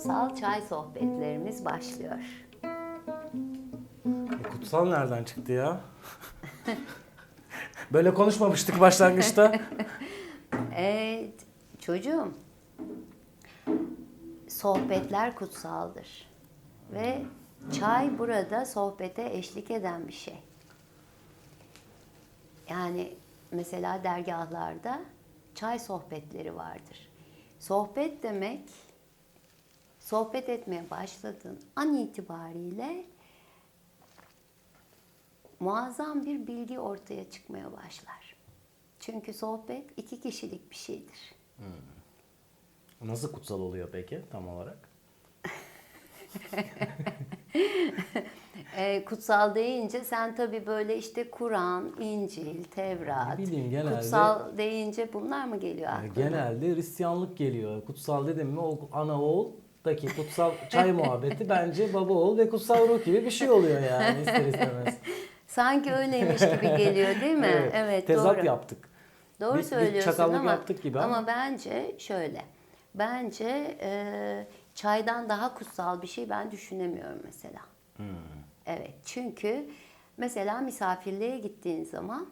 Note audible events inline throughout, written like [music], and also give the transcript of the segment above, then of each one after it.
kutsal çay sohbetlerimiz başlıyor. E, kutsal nereden çıktı ya? [laughs] Böyle konuşmamıştık başlangıçta. [laughs] Evet çocuğum sohbetler kutsaldır ve çay burada sohbete eşlik eden bir şey. Yani mesela dergahlarda çay sohbetleri vardır. Sohbet demek sohbet etmeye başladığın an itibariyle muazzam bir bilgi ortaya çıkmaya başlar. Çünkü sohbet iki kişilik bir şeydir. Nasıl kutsal oluyor peki tam olarak? Ee, [laughs] kutsal deyince sen tabii böyle işte Kur'an, İncil, Tevrat, Ne bileyim, genelde- kutsal deyince bunlar mı geliyor aklına? genelde Hristiyanlık geliyor. Kutsal dedim mi o ana oğuldaki [laughs] kutsal çay muhabbeti bence baba oğul ve kutsal ruh gibi bir şey oluyor yani [laughs] ister istemez. Sanki öyleymiş gibi geliyor değil mi? Evet, Tezat doğru. yaptık. Doğru biz söylüyorsun çakallık ama, yaptık gibi ama. ama bence şöyle. Bence e, çaydan daha kutsal bir şey ben düşünemiyorum mesela. Hmm. Evet çünkü mesela misafirliğe gittiğin zaman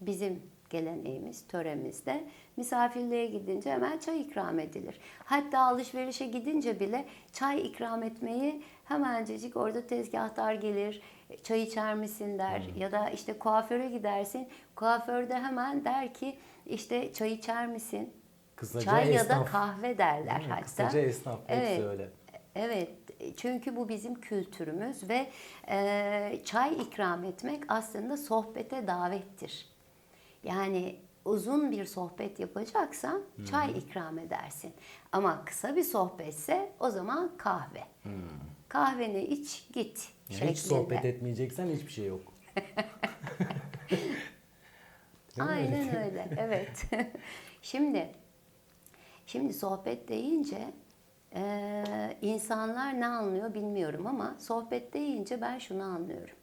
bizim geleneğimiz, töremizde misafirliğe gidince hemen çay ikram edilir. Hatta alışverişe gidince bile çay ikram etmeyi hemencecik orada tezgahtar gelir, çay içer misin der ya da işte kuaföre gidersin. Kuaförde hemen der ki işte çay içer misin? Kısaca çay ya da esnaf. kahve derler hatta. Kısaca esnaf, hepsi öyle. Evet, çünkü bu bizim kültürümüz ve e, çay ikram etmek aslında sohbete davettir. Yani uzun bir sohbet yapacaksan çay ikram edersin. Ama kısa bir sohbetse o zaman kahve. Kahveni iç git Yani şeklinde. hiç sohbet etmeyeceksen hiçbir şey yok. [laughs] Aynen öyle. Evet. [laughs] şimdi şimdi sohbet deyince e, insanlar ne anlıyor bilmiyorum ama sohbet deyince ben şunu anlıyorum.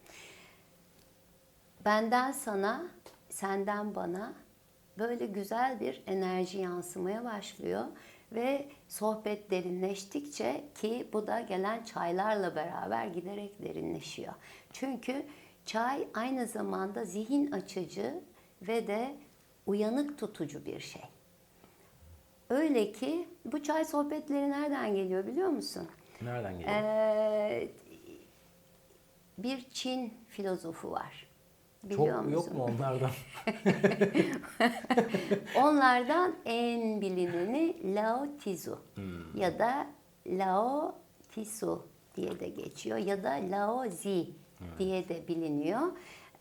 Benden sana, senden bana böyle güzel bir enerji yansımaya başlıyor ve sohbet derinleştikçe ki bu da gelen çaylarla beraber giderek derinleşiyor. Çünkü çay aynı zamanda zihin açıcı ve de uyanık tutucu bir şey. Öyle ki bu çay sohbetleri nereden geliyor biliyor musun? Nereden geliyor? Ee, bir Çin filozofu var. Biliyor Çok musun? yok mu onlardan? [laughs] Onlardan en bilineni Lao Tzu ya da Lao Tzu diye de geçiyor ya da Lao Zi diye de biliniyor.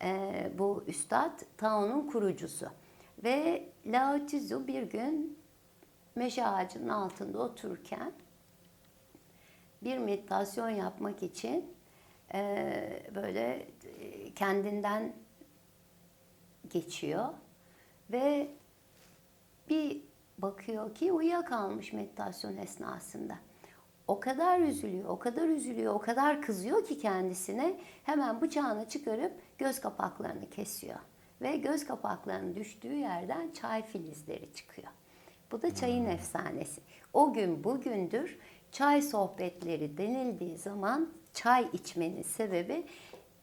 Ee, bu üstad Tao'nun kurucusu. Ve Lao Tzu bir gün meşe ağacının altında otururken bir meditasyon yapmak için e, böyle e, kendinden geçiyor ve bir bakıyor ki uyuyakalmış meditasyon esnasında. O kadar üzülüyor, o kadar üzülüyor, o kadar kızıyor ki kendisine hemen bıçağını çıkarıp göz kapaklarını kesiyor. Ve göz kapaklarının düştüğü yerden çay filizleri çıkıyor. Bu da çayın efsanesi. O gün bugündür çay sohbetleri denildiği zaman çay içmenin sebebi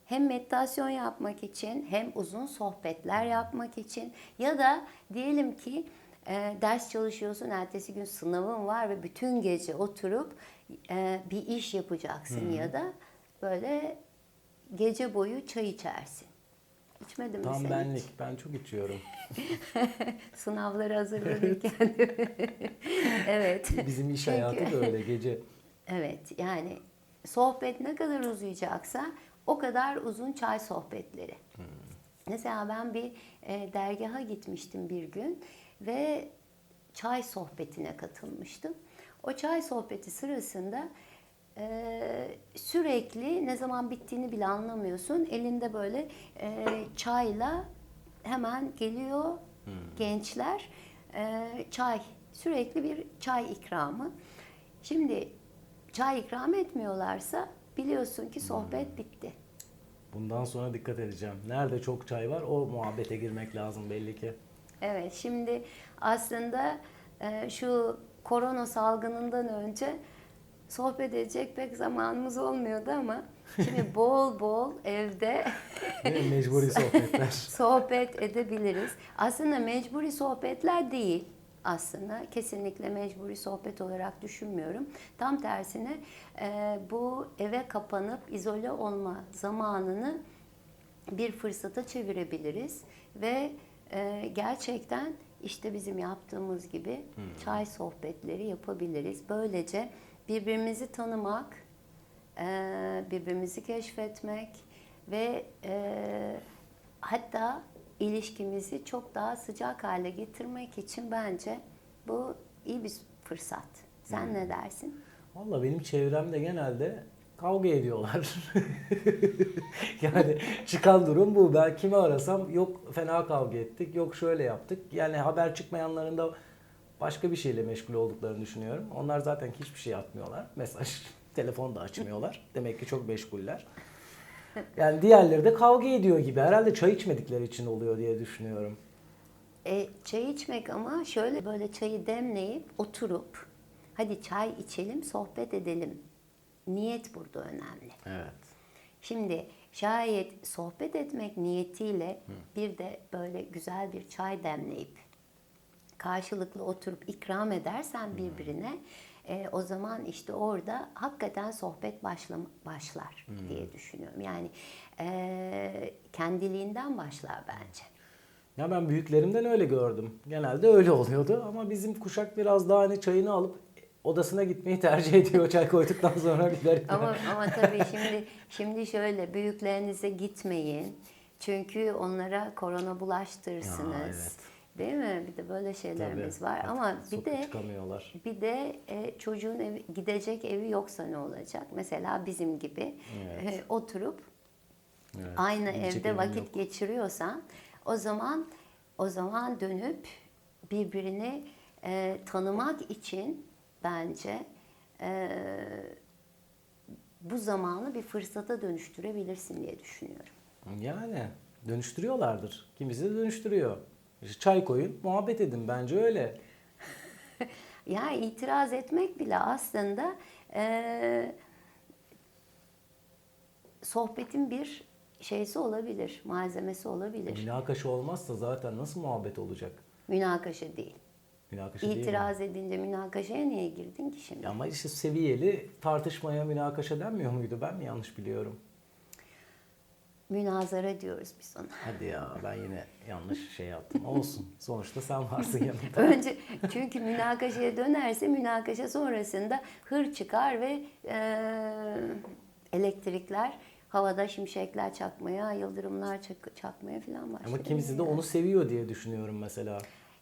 hem meditasyon yapmak için hem uzun sohbetler yapmak için ya da diyelim ki e, ders çalışıyorsun, ertesi gün sınavın var ve bütün gece oturup e, bir iş yapacaksın ya da böyle gece boyu çay içersin. İçmedin mi Tam sen hiç? benlik. Ben çok içiyorum. [laughs] Sınavları hazırlanırken. [laughs] evet. Bizim iş Çünkü- hayatı da öyle gece. [laughs] Evet yani sohbet ne kadar uzayacaksa o kadar uzun çay sohbetleri. Mesela ben bir e, dergaha gitmiştim bir gün ve çay sohbetine katılmıştım. O çay sohbeti sırasında e, sürekli ne zaman bittiğini bile anlamıyorsun. Elinde böyle e, çayla hemen geliyor gençler e, çay sürekli bir çay ikramı. Şimdi çay ikram etmiyorlarsa biliyorsun ki sohbet bitti. Bundan sonra dikkat edeceğim. Nerede çok çay var o muhabbete girmek lazım belli ki. Evet şimdi aslında e, şu korona salgınından önce sohbet edecek pek zamanımız olmuyordu ama [laughs] şimdi bol bol evde? Mecburi sohbetler. [laughs] sohbet edebiliriz. Aslında mecburi sohbetler değil aslında. Kesinlikle mecburi sohbet olarak düşünmüyorum. Tam tersine e, bu eve kapanıp izole olma zamanını bir fırsata çevirebiliriz ve e, gerçekten işte bizim yaptığımız gibi çay sohbetleri yapabiliriz. Böylece birbirimizi tanımak, e, birbirimizi keşfetmek ve e, hatta ilişkimizi çok daha sıcak hale getirmek için bence bu iyi bir fırsat. Sen ne dersin? Valla benim çevremde genelde kavga ediyorlar. [laughs] yani çıkan durum bu. Ben kimi arasam yok fena kavga ettik, yok şöyle yaptık. Yani haber çıkmayanların da başka bir şeyle meşgul olduklarını düşünüyorum. Onlar zaten hiçbir şey atmıyorlar. Mesaj, [laughs] telefon da açmıyorlar. Demek ki çok meşguller. [laughs] Yani diğerleri de kavga ediyor gibi. Herhalde çay içmedikleri için oluyor diye düşünüyorum. E, çay içmek ama şöyle böyle çayı demleyip oturup hadi çay içelim sohbet edelim. Niyet burada önemli. Evet. Şimdi şayet sohbet etmek niyetiyle bir de böyle güzel bir çay demleyip karşılıklı oturup ikram edersen birbirine e, o zaman işte orada hakikaten sohbet başla, başlar diye düşünüyorum. Yani e, kendiliğinden başlar bence. Ya ben büyüklerimden öyle gördüm. Genelde öyle oluyordu ama bizim kuşak biraz daha hani çayını alıp odasına gitmeyi tercih ediyor [laughs] çay koyduktan sonra garip. Ama ama tabii şimdi şimdi şöyle büyüklerinize gitmeyin. Çünkü onlara korona bulaştırırsınız. Ya, evet. Değil mi? Bir de böyle şeylerimiz Tabii. var. Ama bir de çıkamıyorlar. bir de e, çocuğun evi, gidecek evi yoksa ne olacak? Mesela bizim gibi Evet. e, oturup Evet, aynı gidecek evde vakit yok. geçiriyorsan o zaman o zaman dönüp birbirini e, tanımak için bence e, bu zamanı bir fırsata dönüştürebilirsin diye düşünüyorum. Yani dönüştürüyorlardır. Kimisi de dönüştürüyor. Çay koyun, muhabbet edin. Bence öyle. [laughs] Ya itiraz etmek bile aslında e, sohbetin bir şeysi olabilir, malzemesi olabilir. Münakaşa olmazsa zaten nasıl muhabbet olacak? Münakaşa değil. Münakaşa değil mi? İtiraz edince münakaşaya niye girdin ki şimdi? Ama işte seviyeli tartışmaya münakaşa denmiyor muydu? Ben mi yanlış biliyorum? Münazara diyoruz biz ona. Hadi ya ben yine yanlış şey yaptım. Olsun. Sonuçta sen varsın yanımda. [laughs] Önce çünkü münakaşaya dönerse münakaşa sonrasında hır çıkar ve e, elektrikler havada şimşekler çakmaya, yıldırımlar çak- çakmaya falan başlar. Ama kimisi de onu seviyor diye düşünüyorum mesela.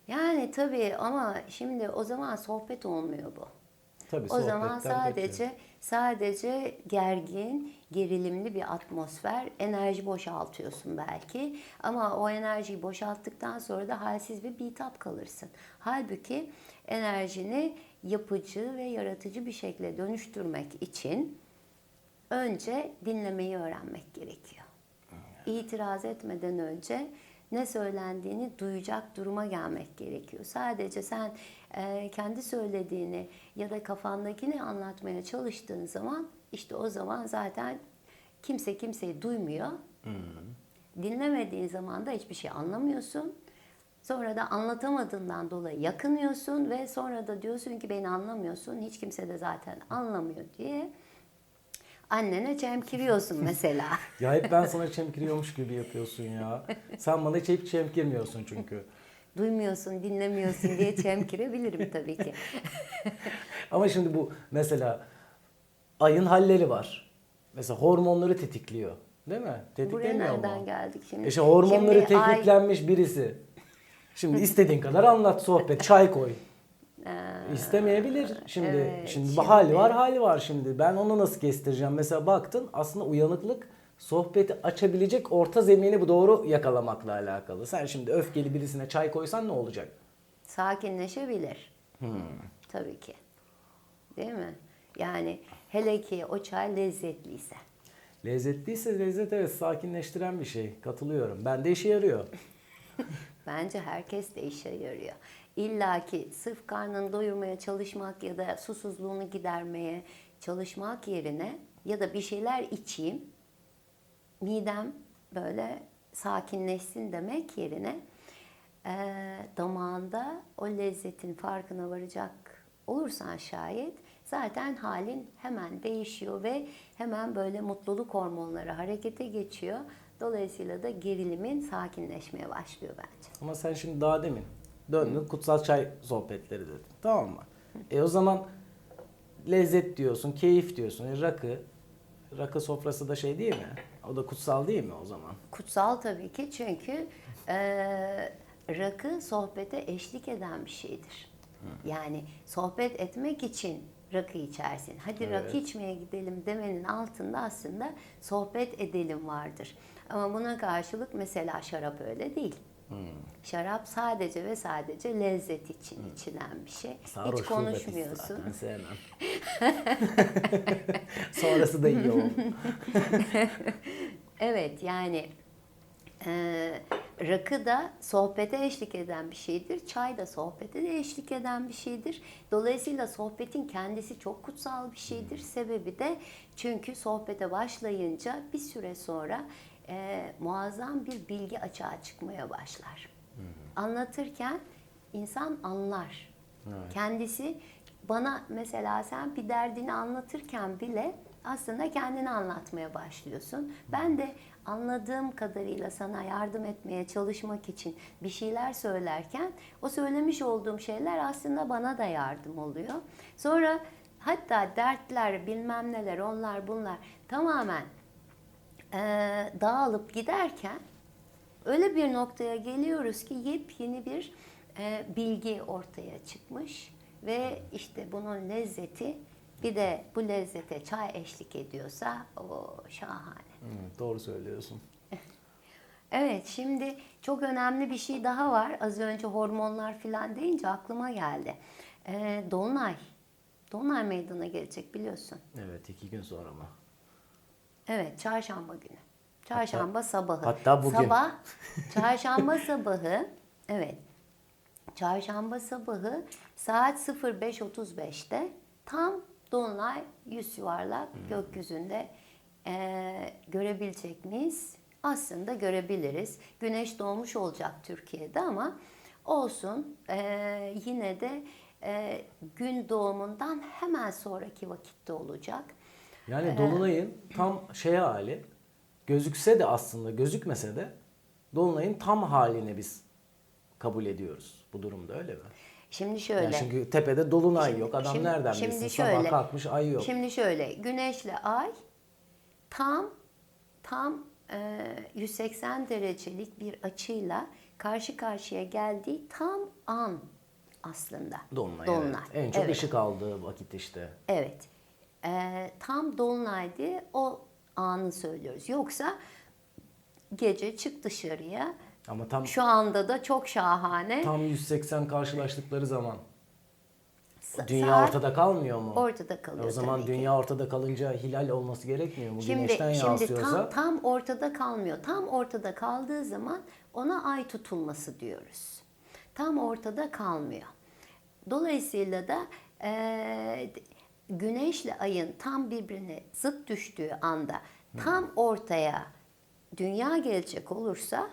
Yani tabii ama şimdi o zaman sohbet olmuyor bu. Tabii O zaman sadece kaçıyor. sadece gergin, gerilimli bir atmosfer, enerji boşaltıyorsun belki. Ama o enerjiyi boşalttıktan sonra da halsiz ve bitap kalırsın. Halbuki enerjini yapıcı ve yaratıcı bir şekilde dönüştürmek için önce dinlemeyi öğrenmek gerekiyor. İtiraz etmeden önce ne söylendiğini duyacak duruma gelmek gerekiyor. Sadece sen kendi söylediğini ya da kafandakini anlatmaya çalıştığın zaman işte o zaman zaten kimse kimseyi duymuyor. Dinlemediğin zaman da hiçbir şey anlamıyorsun. Sonra da anlatamadığından dolayı yakınıyorsun ve sonra da diyorsun ki beni anlamıyorsun. Hiç kimse de zaten anlamıyor diye annene çemkiriyorsun [laughs] mesela. Ya hep ben sana çemkiriyormuş gibi yapıyorsun ya. Sen bana hiç hep çemkirmiyorsun çünkü. Duymuyorsun, dinlemiyorsun diye çemkirebilirim tabii ki. Ama şimdi bu mesela ayın halleri var. Mesela hormonları tetikliyor. Değil mi? Buraya Tetiklemiyor mu? nereden geldik şimdi? İşte hormonları Şimdi ay- tetiklenmiş birisi. Şimdi istediğin kadar anlat sohbet, çay koy. [laughs] İstemeyebilir. Şimdi evet, şimdi, bu hali var, hali var şimdi. Ben onu nasıl kestireceğim? Mesela baktın aslında uyanıklık sohbeti açabilecek orta zemini bu doğru yakalamakla alakalı. Sen şimdi öfkeli birisine çay koysan ne olacak? sakinleşebilir. Hmm. Tabii ki. Değil mi? Yani hele ki o çay lezzetliyse. Lezzetliyse lezzet evet sakinleştiren bir şey. Katılıyorum. Ben de işe yarıyor. [laughs] Bence herkes de işe yarıyor. İlla ki sırf karnını doyurmaya çalışmak ya da susuzluğunu gidermeye çalışmak yerine ya da bir şeyler içeyim, midem böyle sakinleşsin demek yerine eee damağında o lezzetin farkına varacak olursan şayet zaten halin hemen değişiyor ve hemen böyle mutluluk hormonları harekete geçiyor. Dolayısıyla da gerilimin sakinleşmeye başlıyor bence. Ama sen şimdi daha demin döndün kutsal çay sohbetleri dedin. Tamam mı? E o zaman lezzet diyorsun, keyif diyorsun. E rakı, rakı sofrası da şey değil mi? O da kutsal değil mi o zaman? Kutsal tabii ki çünkü eee, rakı sohbete eşlik eden bir şeydir. Yani sohbet etmek için rakı içersin. Hadi rakı Evet. içmeye gidelim demenin altında aslında sohbet edelim vardır. Ama buna karşılık mesela şarap öyle değil. Şarap sadece ve sadece lezzet için içilen bir şey. Sarhoşluğu Hiç konuşmuyorsun. [laughs] [laughs] Sonrası da iyi oldu. [laughs] Evet yani e, rakı da sohbete eşlik eden bir şeydir. Çay da sohbete de eşlik eden bir şeydir. Dolayısıyla sohbetin kendisi çok kutsal bir şeydir. Sebebi de çünkü sohbete başlayınca bir süre sonra e, muazzam bir bilgi açığa çıkmaya başlar. Anlatırken insan anlar. Kendisi bana mesela sen bir derdini anlatırken bile aslında kendini anlatmaya başlıyorsun. Ben de anladığım kadarıyla sana yardım etmeye çalışmak için bir şeyler söylerken o söylemiş olduğum şeyler aslında bana da yardım oluyor. Sonra hatta dertler bilmem neler onlar bunlar tamamen eee, dağılıp giderken öyle bir noktaya geliyoruz ki yepyeni bir e, bilgi ortaya çıkmış ve işte bunun lezzeti bir de bu lezzete çay eşlik ediyorsa o şahane. Doğru söylüyorsun. [laughs] Evet şimdi çok önemli bir şey daha var. Az önce hormonlar filan deyince aklıma geldi. E, Dolunay. Dolunay meydana gelecek biliyorsun. Evet iki gün sonra mı? Evet, çarşamba günü. Çarşamba sabahı. hatta bugün. Sabah, [laughs] çarşamba sabahı, evet. Çarşamba sabahı saat 05.35'te tam Dolunay yüz yuvarlak gökyüzünde eee, görebilecek miyiz? Aslında görebiliriz. Güneş doğmuş olacak Türkiye'de ama olsun eee, yine de eee, gün doğumundan hemen sonraki vakitte olacak. Yani Dolunay'ın tam şey hali gözükse de aslında gözükmese de Dolunay'ın tam halini biz kabul ediyoruz. Bu durumda öyle mi? Şimdi şöyle. Yani çünkü tepede Dolunay Şimdi- yok. Adam şimdi- nereden şimdi bilsin? şöyle. Sabah kalkmış ay yok. Şimdi şöyle, güneşle ay tam tam e, 180 derecelik bir açıyla karşı karşıya geldiği tam an aslında. Dolunay, Dolunay. evet. En çok Evet. ışık aldığı vakit işte. Evet. E, tam dolunay diye o anı söylüyoruz. Yoksa gece çık dışarıya. Ama tam Şu anda da çok şahane. tam 180 karşılaştıkları zaman dünya saat ortada kalmıyor mu? ortada kalıyor o zaman tabii ki. dünya ortada kalınca hilal olması gerekmiyor mu? Şimdi, Güneşten şimdi yansıyorsa tam, tam ortada kalmıyor. Tam ortada kaldığı zaman ona ay tutulması diyoruz. Tam ortada kalmıyor. Dolayısıyla da eee, güneşle ayın tam birbirine zıt düştüğü anda tam ortaya dünya gelecek olursa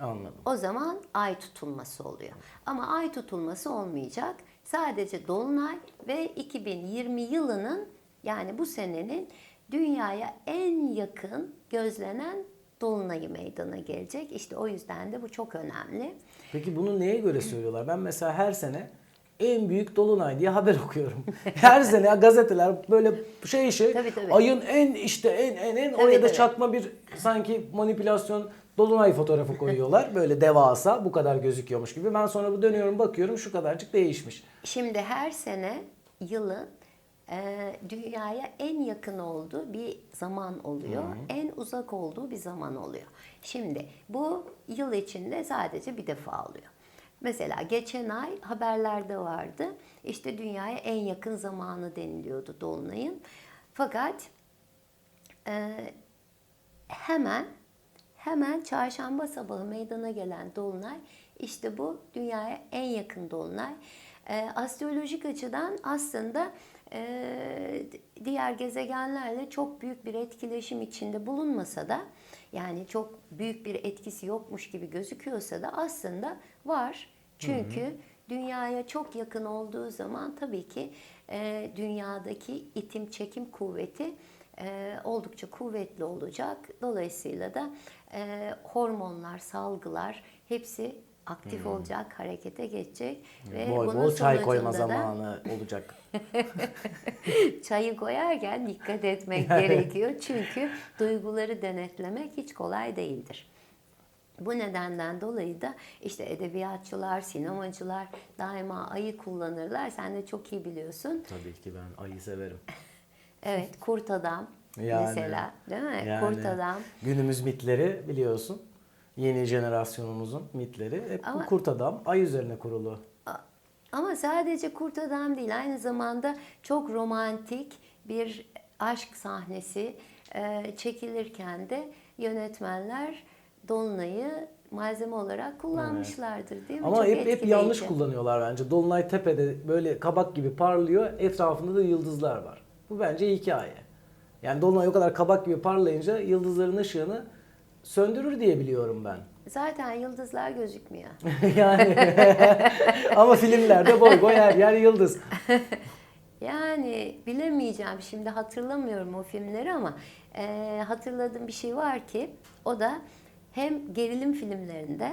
anladım. o zaman ay tutulması oluyor. Ama ay tutulması olmayacak. Sadece dolunay ve 2020 yılının yani bu senenin dünyaya en yakın gözlenen dolunayı meydana gelecek. İşte o yüzden de bu çok önemli. Peki bunu neye göre söylüyorlar? Ben mesela her sene en büyük dolunay diye haber [laughs] okuyorum. her sene gazeteler böyle şey şey Tabii, tabii. ayın en işte en en en Tabii, oraya da tabii. çakma bir sanki manipülasyon dolunay fotoğrafı koyuyorlar. böyle devasa bu kadar gözüküyormuş gibi. Ben sonra bu dönüyorum bakıyorum şu kadarcık değişmiş. Şimdi her sene yılın e, dünyaya en yakın olduğu bir zaman oluyor. En uzak olduğu bir zaman oluyor. Şimdi bu yıl içinde sadece bir defa oluyor. Mesela geçen ay haberlerde vardı. İşte dünyaya en yakın zamanı deniliyordu Dolunay'ın. Fakat e, hemen hemen çarşamba sabahı meydana gelen dolunay İşte bu dünyaya en yakın dolunay. Ee, astrolojik açıdan aslında e, diğer gezegenlerle çok büyük bir etkileşim içinde bulunmasa da yani çok büyük bir etkisi yokmuş gibi gözüküyorsa da aslında var. Çünkü dünyaya çok yakın olduğu zaman tabii ki e, dünyadaki itim çekim kuvveti e, oldukça kuvvetli olacak. Dolayısıyla da e, hormonlar, salgılar hepsi aktif olacak, harekete geçecek ve Bol bunun bol çay koyma da zamanı olacak. [laughs] çayı koyarken dikkat etmek [laughs] gerekiyor. Çünkü duyguları denetlemek hiç kolay değildir. Bu nedenden dolayı da işte edebiyatçılar, sinemacılar daima ayı kullanırlar. Sen de çok iyi biliyorsun. Tabii ki ben ayı severim. [laughs] Evet, kurt adam Yani, mesela, değil mi? Yani kurt adam. Günümüz mitleri biliyorsun. Yeni jenerasyonumuzun mitleri hep Ama- bu kurt adam ay üzerine kurulu. Ama sadece kurt adam değil, aynı zamanda çok romantik bir aşk sahnesi e, çekilirken de yönetmenler Dolunay'ı malzeme olarak kullanmışlardır değil mi? Ama Çok hep hep yanlış kullanıyorlar bence. Dolunay tepede böyle kabak gibi parlıyor. Etrafında da yıldızlar var. Bu bence hikaye. Yani Dolunay o kadar kabak gibi parlayınca yıldızların ışığını söndürür diye biliyorum ben. Zaten yıldızlar gözükmüyor. [laughs] yani [laughs] ama filmlerde boy boy her yer yıldız. Yani bilemeyeceğim şimdi hatırlamıyorum o filmleri ama e, hatırladığım bir şey var ki o da hem gerilim filmlerinde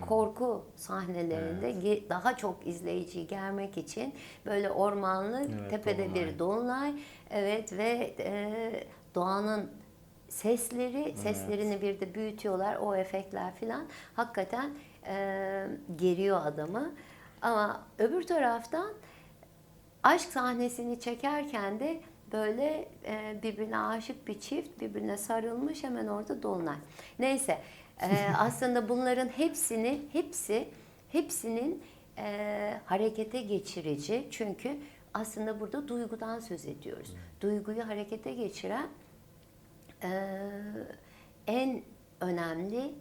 korku sahnelerinde ge- daha çok izleyiciyi germek için böyle ormanlı Evet, tepede dolunay. bir dolunay evet ve e, doğanın sesleri seslerini bir de büyütüyorlar o efektler filan. Hakikaten e, geriyor adamı. Ama öbür taraftan aşk sahnesini çekerken de böyle e, birbirine aşık bir çift birbirine sarılmış hemen orada dolunay. Neyse e, [laughs] aslında bunların hepsini hepsi hepsinin e, harekete geçirici. Çünkü aslında burada duygudan söz ediyoruz. Duyguyu harekete geçiren e, en önemli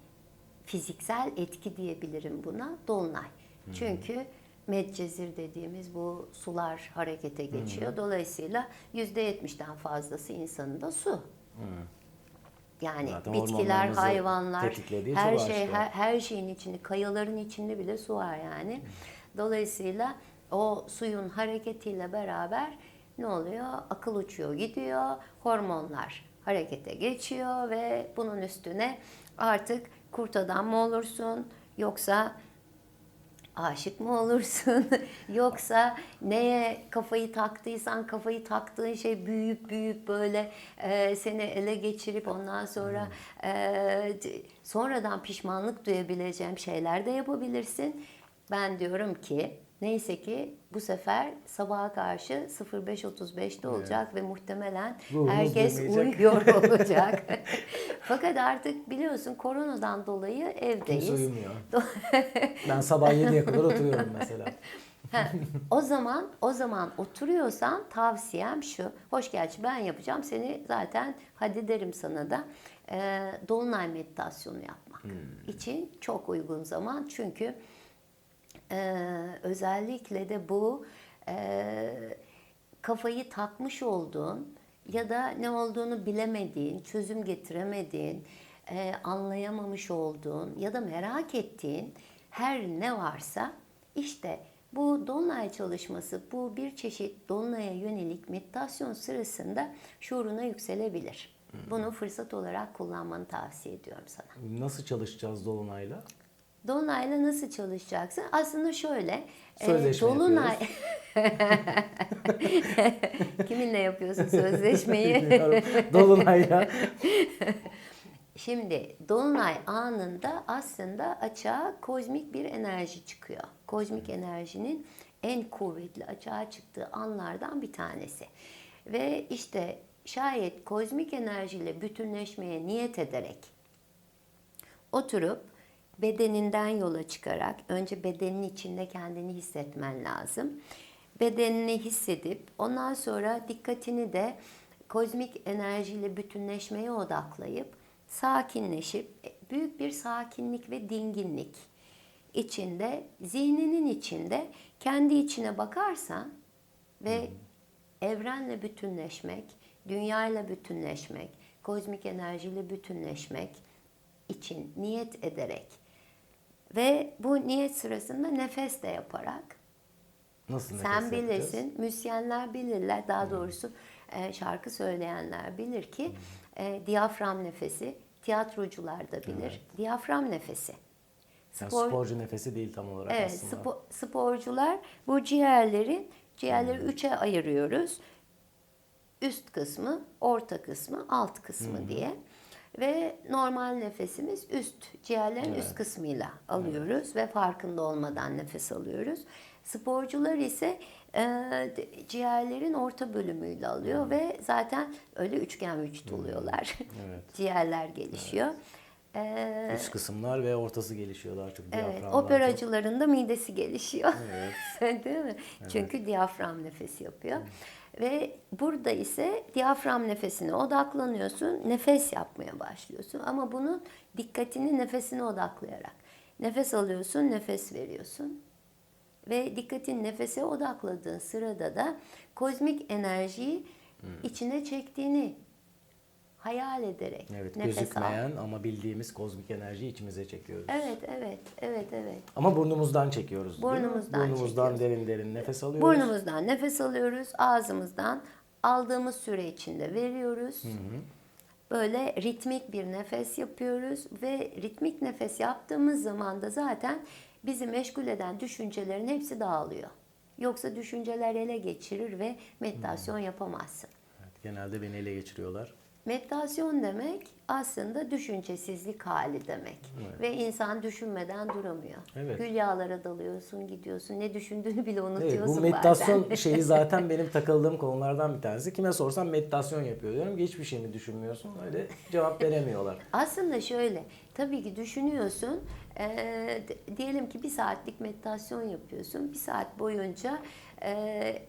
fiziksel etki diyebilirim buna dolunay. Çünkü Medcezir dediğimiz bu sular harekete geçiyor. Dolayısıyla %70'den fazlası insanın da su. Yani Zaten bitkiler, hayvanlar, her şey, her, her şeyin içinde, kayaların içinde bile su var yani. Dolayısıyla o suyun hareketiyle beraber ne oluyor? Akıl uçuyor, gidiyor, hormonlar harekete geçiyor ve bunun üstüne artık kurt adam mı olursun yoksa aşık mı olursun [laughs] yoksa neye kafayı taktıysan kafayı taktığın şey büyüyüp büyüyüp böyle e, seni ele geçirip ondan sonra e, sonradan pişmanlık duyabileceğim şeyler de yapabilirsin. Ben diyorum ki neyse ki bu sefer sabaha karşı 05.35'te olacak ve muhtemelen Ruhumuz herkes durmayacak. uyuyor [laughs] olacak. Fakat artık biliyorsun koronadan dolayı evdeyiz. Kimse uyumuyor. [laughs] Ben sabah 7'ye kadar oturuyorum mesela. [laughs] Ha, o zaman o zaman oturuyorsan tavsiyem şu. Hoş gerçi ben yapacağım. Seni zaten hadi derim sana da e, dolunay meditasyonu yapmak için çok uygun zaman. Çünkü e, özellikle de bu e, kafayı takmış olduğun ya da ne olduğunu bilemediğin, çözüm getiremediğin, e, anlayamamış olduğun ya da merak ettiğin her ne varsa işte bu dolunay çalışması, bu bir çeşit dolunaya yönelik meditasyon sırasında şuuruna yükselebilir. Bunu fırsat olarak kullanmanı tavsiye ediyorum sana. Nasıl çalışacağız Dolunay'la? Dolunayla nasıl çalışacaksın? Aslında şöyle. e, Sözleşme Dolunay... [laughs] Kiminle yapıyorsun sözleşmeyi? [laughs] Dolunay'la. [laughs] Şimdi Dolunay anında aslında açığa kozmik bir enerji çıkıyor. Kozmik enerjinin en kuvvetli açığa çıktığı anlardan bir tanesi. Ve işte şayet kozmik enerjiyle bütünleşmeye niyet ederek oturup bedeninden yola çıkarak önce bedenin içinde kendini hissetmen lazım. Bedenini hissedip ondan sonra dikkatini de kozmik enerjiyle bütünleşmeye odaklayıp sakinleşip büyük bir sakinlik ve dinginlik içinde, zihninin içinde kendi içine bakarsan ve evrenle bütünleşmek, dünyayla bütünleşmek, kozmik enerjiyle bütünleşmek için niyet ederek ve bu niyet sırasında nefes de yaparak Nasıl nefes sen bilirsin, müzisyenler bilirler, daha doğrusu e, şarkı söyleyenler bilir ki e, diyafram nefesi, tiyatrocular da bilir, diyafram nefesi. Yani Spor- sporcu nefesi değil tam olarak Evet, aslında. spo- sporcular bu ciğerlerin ciğerleri üçe ayırıyoruz. Üst kısmı, orta kısmı, alt kısmı diye. Ve normal nefesimiz üst ciğerlerin üst kısmıyla alıyoruz ve farkında olmadan nefes alıyoruz. Sporcular ise e, ciğerlerin orta bölümüyle alıyor ve zaten öyle üçgen vücut oluyorlar. Evet. [laughs] Ciğerler gelişiyor. E, Üst kısımlar ve ortası gelişiyor daha çok Evet, çok. operacıların da midesi gelişiyor. Evet. [laughs] Değil mi? Çünkü diyafram nefesi yapıyor. Ve burada ise diyafram nefesine odaklanıyorsun, nefes yapmaya başlıyorsun. Ama bunun dikkatini nefesine odaklayarak. Nefes alıyorsun, nefes veriyorsun. Ve dikkatin nefese odakladığın sırada da kozmik enerjiyi içine çektiğini hayal ederek Evet, nefes al. gözükmeyen ama bildiğimiz kozmik enerjiyi içimize çekiyoruz. Evet, evet, evet, evet. Ama burnumuzdan çekiyoruz. Burnumuzdan Burnumuzdan çekiyoruz. derin derin nefes alıyoruz. Burnumuzdan nefes alıyoruz, ağzımızdan aldığımız süre içinde veriyoruz. Böyle ritmik bir nefes yapıyoruz ve ritmik nefes yaptığımız zaman da zaten bizi meşgul eden düşüncelerin hepsi dağılıyor. Yoksa düşünceler ele geçirir ve meditasyon yapamazsın. Evet, genelde beni ele geçiriyorlar. Meditasyon demek aslında düşüncesizlik hali demek. Ve insan düşünmeden duramıyor. Evet. Hülyalara dalıyorsun, gidiyorsun. Ne düşündüğünü bile unutuyorsun Evet, bu meditasyon bazen. [laughs] şeyi zaten benim takıldığım konulardan bir tanesi. Kime sorsam meditasyon yapıyor diyorum ki hiçbir şey mi düşünmüyorsun? Öyle cevap veremiyorlar. [laughs] Aslında şöyle, tabii ki düşünüyorsun. D- diyelim ki bir saatlik meditasyon yapıyorsun. Bir saat boyunca eee,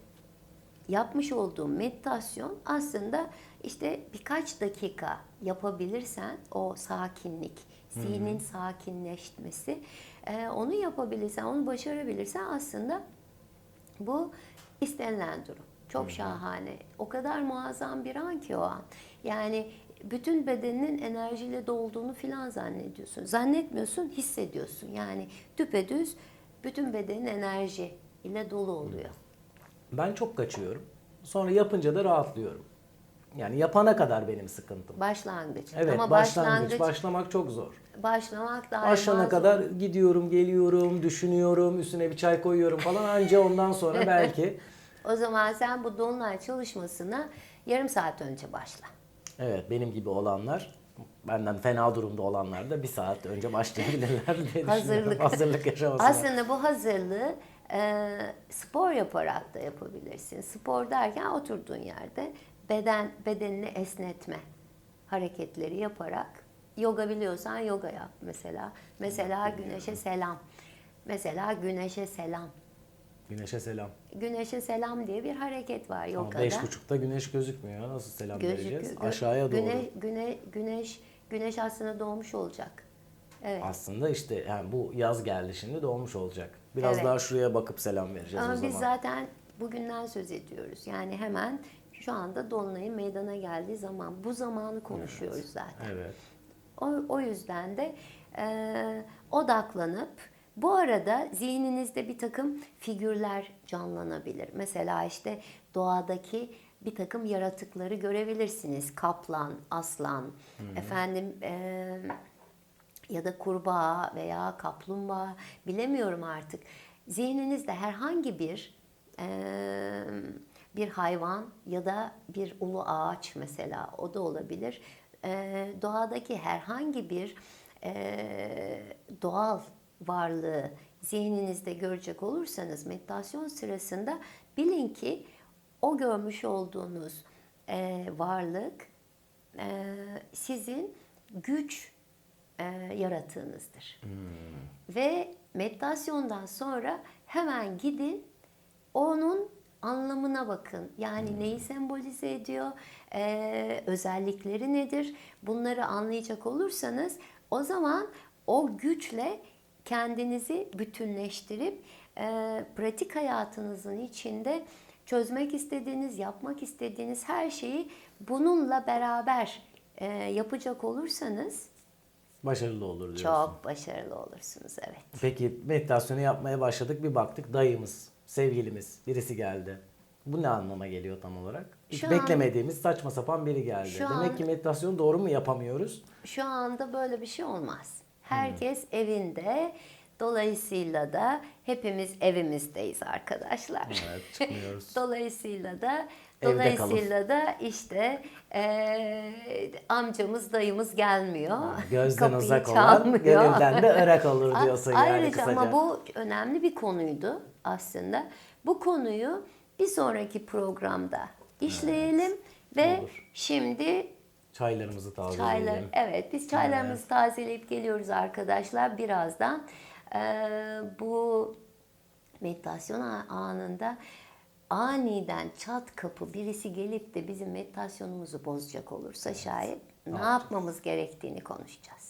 yapmış olduğun meditasyon aslında işte birkaç dakika yapabilirsen o sakinlik, zihnin sakinleşmesi, eee, onu yapabilirsen, onu başarabilirsen aslında bu istenilen durum. Çok şahane. O kadar muazzam bir an ki o an. Yani bütün bedeninin enerjiyle dolduğunu filan zannediyorsun. Zannetmiyorsun, hissediyorsun. Yani düpedüz bütün bedenin enerji ile dolu oluyor. Ben çok kaçıyorum. Sonra yapınca da rahatlıyorum. Yani yapana kadar benim sıkıntım. Başlangıç. Evet, Ama başlangıç, başlangıç, başlamak çok zor. başlamak daima Başlana zor. kadar gidiyorum, geliyorum, düşünüyorum, üstüne bir çay koyuyorum falan. Anca ondan sonra [laughs] belki O zaman sen bu dolunay çalışmasına yarım saat önce başla. evet benim gibi olanlar benden fena durumda olanlar da bir saat önce başlayabilirler diye. Hazırlık. Hazırlık [laughs] aşamasına. Aslında bu hazırlığı e, spor yaparak da yapabilirsin. Spor derken oturduğun yerde beden bedenini esnetme hareketleri yaparak yoga biliyorsan yoga yap mesela. Mesela güneşe selam. Mesela güneşe selam. Güneşe selam. Güneşe selam diye bir hareket var Ama yogada. beş buçukta güneş gözükmüyor. Nasıl selam vereceğiz? Gözüküyor. Gö- Aşağıya doğru. Güne, güne, güneş güneş aslında doğmuş olacak. Evet. Aslında işte yani bu yaz geldi şimdi doğmuş olacak. Biraz Evet. daha şuraya bakıp selam vereceğiz Ama o zaman. biz zaten bugünden söz ediyoruz. Yani hemen şu anda Dolunay'ın meydana geldiği zaman bu zamanı konuşuyoruz zaten. Evet. O, o yüzden de e, odaklanıp bu arada zihninizde bir takım figürler canlanabilir. Mesela işte doğadaki bir takım yaratıkları görebilirsiniz. Kaplan, aslan, efendim e, ya da kurbağa veya kaplumbağa bilemiyorum artık. Zihninizde herhangi bir e, bir hayvan ya da bir ulu ağaç mesela o da olabilir. E, doğadaki herhangi bir e, doğal varlığı zihninizde görecek olursanız meditasyon sırasında bilin ki o görmüş olduğunuz e, varlık e, sizin güç e, yaratığınızdır. Ve meditasyondan sonra hemen gidin onun anlamına bakın. Yani neyi sembolize ediyor, e, özellikleri nedir? Bunları anlayacak olursanız o zaman o güçle kendinizi bütünleştirip e, pratik hayatınızın içinde çözmek istediğiniz, yapmak istediğiniz her şeyi bununla beraber e, yapacak olursanız Başarılı olur diyorsun. çok başarılı olursunuz evet. Peki meditasyonu yapmaya başladık bir baktık dayımız, sevgilimiz birisi geldi. Bu ne anlama geliyor tam olarak? Hiç Şu an- beklemediğimiz saçma sapan biri geldi. Şu Demek an- ki meditasyonu doğru mu yapamıyoruz? Şu anda böyle bir şey olmaz. Herkes evinde. Dolayısıyla da hepimiz evimizdeyiz arkadaşlar. Evet, çıkmıyoruz. [laughs] dolayısıyla da Evde dolayısıyla da işte eee, amcamız dayımız gelmiyor. Gözden Kapıyı uzak olan çalmıyor. gönülden de [laughs] ırak olur A- diyorsun yani Ayrıca kısaca. ama bu önemli bir konuydu aslında. Bu konuyu bir sonraki programda işleyelim ve olur. şimdi Çaylarımızı tazeleyelim. Çaylar, evet biz çaylarımızı tazeleyip geliyoruz arkadaşlar birazdan. Ee, bu meditasyon a- anında aniden çat kapı birisi gelip de bizim meditasyonumuzu bozacak olursa şayet ne yapmamız gerektiğini konuşacağız.